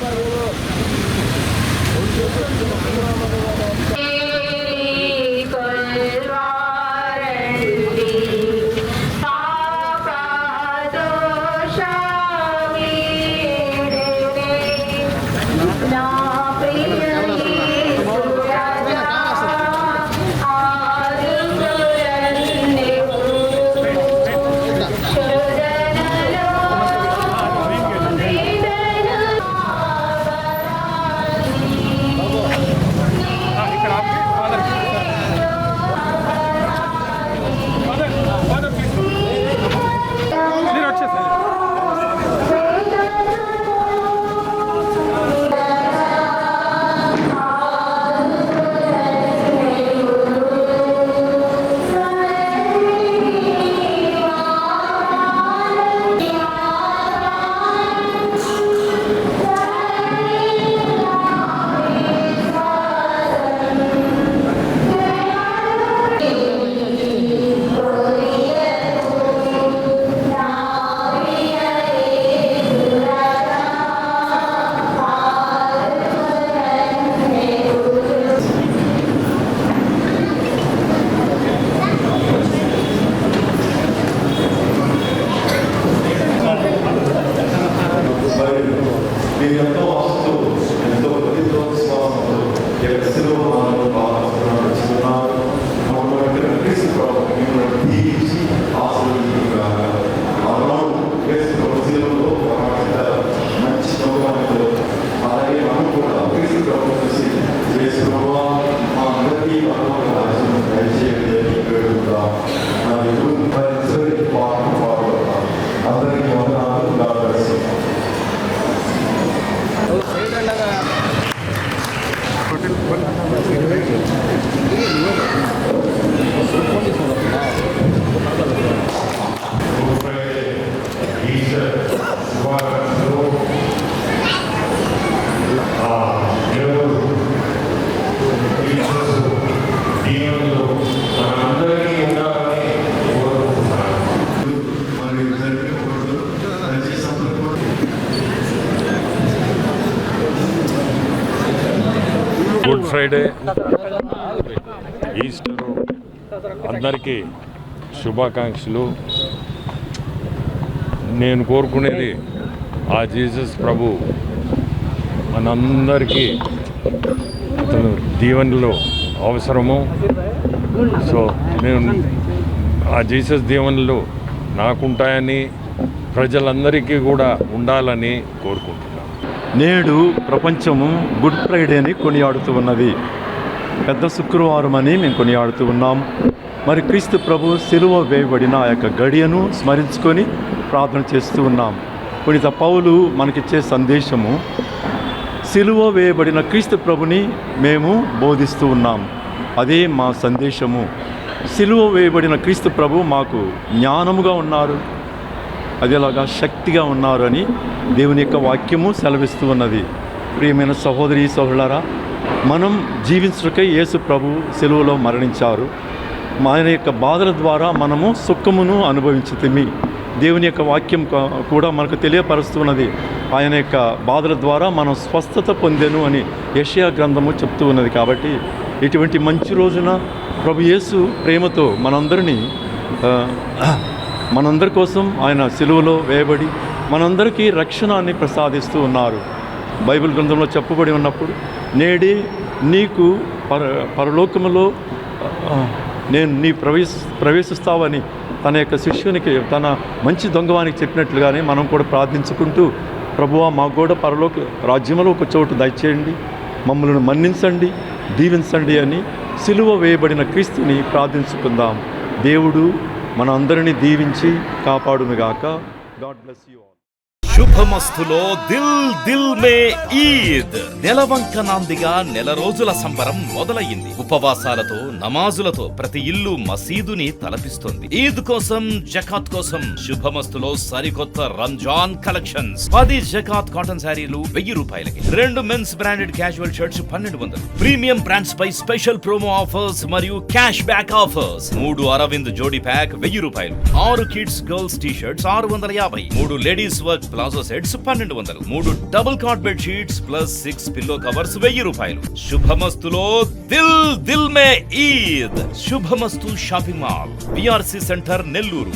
మరి Friday. Easter. అందరికీ శుభాకాంక్షలు. నేను కోరుకునేది ఆ జీసస్ ప్రభు మనందరికీ అతను దీవెనలు అవసరము. సో నేను ఆ జీసస్ దీవెనలు నాకుంటాయని ప్రజలందరికీ కూడా ఉండాలని కోరుకుంటున్నాను. నేడు ప్రపంచము గుడ్ ఫ్రైడేని కొనియాడుతూ ఉన్నది. పెద్ద శుక్రవారం అని మేము కొనియాడుతూ ఉన్నాం. మరి క్రీస్తు ప్రభు సిలువ వేయబడిన ఆ యొక్క గడియను స్మరించుకొని ప్రార్థన చేస్తూ ఉన్నాం. పునీత పౌలు మనకిచ్చే సందేశము సిలువ వేయబడిన క్రీస్తు ప్రభుని మేము బోధిస్తూ ఉన్నాం. అదే మా సందేశము. సిలువ వేయబడిన క్రీస్తు ప్రభు మాకు జ్ఞానముగా ఉన్నారు. అదేలాగా శక్తిగా ఉన్నారు అని దేవుని యొక్క వాక్యము సెలవిస్తూ ఉన్నది. ప్రియమైన సహోదరి సహోదరులారా మనం జీవించుటకై యేసు ప్రభు సెలువులో మరణించారు. ఆయన యొక్క బాధల ద్వారా మనము సుఖమును అనుభవించుతమి. దేవుని యొక్క వాక్యం కూడా మనకు తెలియపరుస్తున్నది. ఆయన యొక్క బాధల ద్వారా మనం స్వస్థత పొందాను అని యెషయా గ్రంథము చెప్తూ ఉన్నది కాబట్టి ఇటువంటి మంచి రోజున ప్రభు యేసు ప్రేమతో మనందరినీ మనందరి కోసం ఆయన సిలువలో వేయబడి మనందరికీ రక్షణాన్ని ప్రసాదిస్తూ ఉన్నారు. బైబిల్ గ్రంథంలో చెప్పబడి ఉన్నప్పుడు నేడే నీకు పర పరలోకములో నేను నీ ప్రవేశ ప్రవేశిస్తావని తన యొక్క శిష్యునికి తన మంచి దొంగవానికి చెప్పినట్లుగానే మనం కూడా ప్రార్థించుకుంటూ ప్రభువా మాకు కూడా పరలోక రాజ్యంలో ఒక చోటు దయచేయండి. మమ్మల్ని మన్నించండి దీవించండి అని సిలువ వేయబడిన క్రీస్తుని ప్రార్థించుకుందాం. దేవుడు మన అందరినీ దీవించి కాపాడునుగాక. గాడ్ బ్లెస్ యూ శుభమస్తులో దిల్ దిల్ మే ఈద్. నెలవంక నాందిగా నెల రోజుల సంబరం మొదలయ్యింది. ఉపవాసాలతో నమాజులతో ప్రతి ఇల్లు మసీదుని తలపిస్తుంది. ఈద్ కోసం జకాత్ కోసం శుభమస్తులో సరికొత్త రంజాన్ కలెక్షన్స్. పది జకాత్ కాటన్ శారీలు వెయ్యి రూపాయలకి. రెండు మెన్స్ బ్రాండెడ్ క్యాజువల్ షర్ట్స్ పన్నెండు వందలు. ప్రీమియం బ్రాండ్స్ పై స్పెషల్ ప్రోమో ఆఫర్స్ మరియు క్యాష్ బ్యాక్ ఆఫర్స్. మూడు అరవింద్ జోడీ ప్యాక్ వెయ్యి రూపాయలు. ఆరు కిడ్స్ గర్ల్స్ టీ షర్ట్స్ ఆరు వందల యాభై. మూడు లేడీస్ వర్క్ ప్లాజో సెట్స్ పన్నెండు వందలు. మూడు double cot bed sheets plus six pillow covers వెయ్యి రూపాయలు. శుభమస్తులో దిల్ దిల్ మే Eid. Shubhamastu shopping mall BRC centre Nellore.